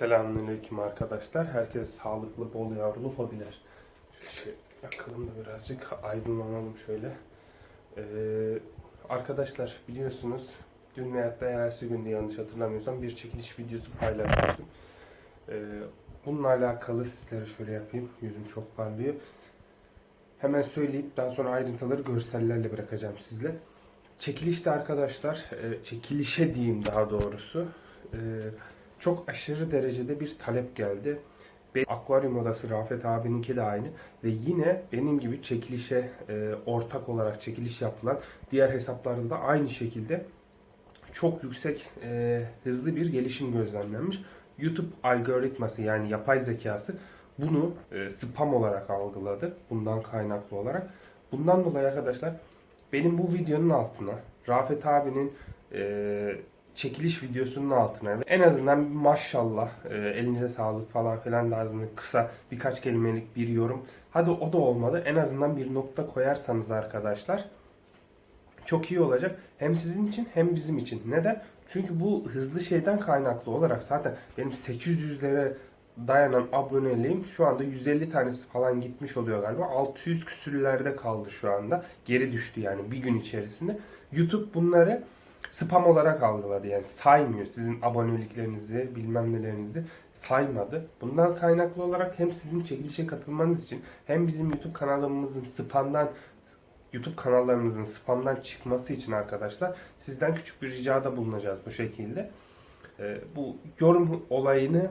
Selamünaleyküm arkadaşlar. Herkes sağlıklı, bol yavrulu hobiler. Şey yakalım da birazcık aydınlanalım şöyle. Ee, arkadaşlar biliyorsunuz dün veyahut da ertesi günde yanlış hatırlamıyorsam bir çekiliş videosu paylaşmıştım. Ee, bununla alakalı sizlere şöyle yapayım. Yüzüm çok parlıyor. Hemen söyleyip daha sonra ayrıntıları görsellerle bırakacağım sizle. Çekilişte arkadaşlar, e, çekilişe diyeyim daha doğrusu. e, çok aşırı derecede bir talep geldi. Ve akvaryum odası Rafet abininki de aynı. Ve yine benim gibi çekilişe e, ortak olarak çekiliş yapılan diğer hesaplarda da aynı şekilde çok yüksek e, hızlı bir gelişim gözlemlenmiş. YouTube algoritması yani yapay zekası bunu e, spam olarak algıladı. Bundan kaynaklı olarak. Bundan dolayı arkadaşlar benim bu videonun altına Rafet abinin e, çekiliş videosunun altına en azından maşallah e, elinize sağlık falan filan tarzında kısa birkaç kelimelik bir yorum. Hadi o da olmadı. En azından bir nokta koyarsanız arkadaşlar çok iyi olacak. Hem sizin için hem bizim için. Neden? Çünkü bu hızlı şeyden kaynaklı olarak zaten benim 800'lere dayanan aboneliğim şu anda 150 tanesi falan gitmiş oluyor galiba. 600 küsürlerde kaldı şu anda. Geri düştü yani bir gün içerisinde. YouTube bunları spam olarak algıladı yani saymıyor sizin aboneliklerinizi bilmem nelerinizi saymadı. Bundan kaynaklı olarak hem sizin çekilişe katılmanız için hem bizim YouTube kanalımızın spamdan YouTube kanallarımızın spamdan çıkması için arkadaşlar sizden küçük bir ricada bulunacağız bu şekilde. Ee, bu yorum olayını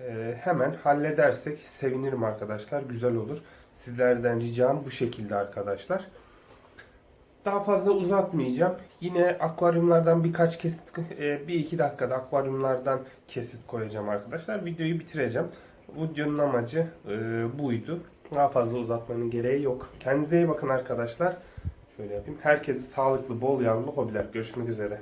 e, hemen halledersek sevinirim arkadaşlar. Güzel olur. Sizlerden ricam bu şekilde arkadaşlar. Daha fazla uzatmayacağım. Yine akvaryumlardan birkaç kesit, e, bir iki dakikada akvaryumlardan kesit koyacağım arkadaşlar. Videoyu bitireceğim. Videonun amacı e, buydu. Daha fazla uzatmanın gereği yok. Kendinize iyi bakın arkadaşlar. Şöyle yapayım. Herkese sağlıklı, bol yavru hobiler. Görüşmek üzere.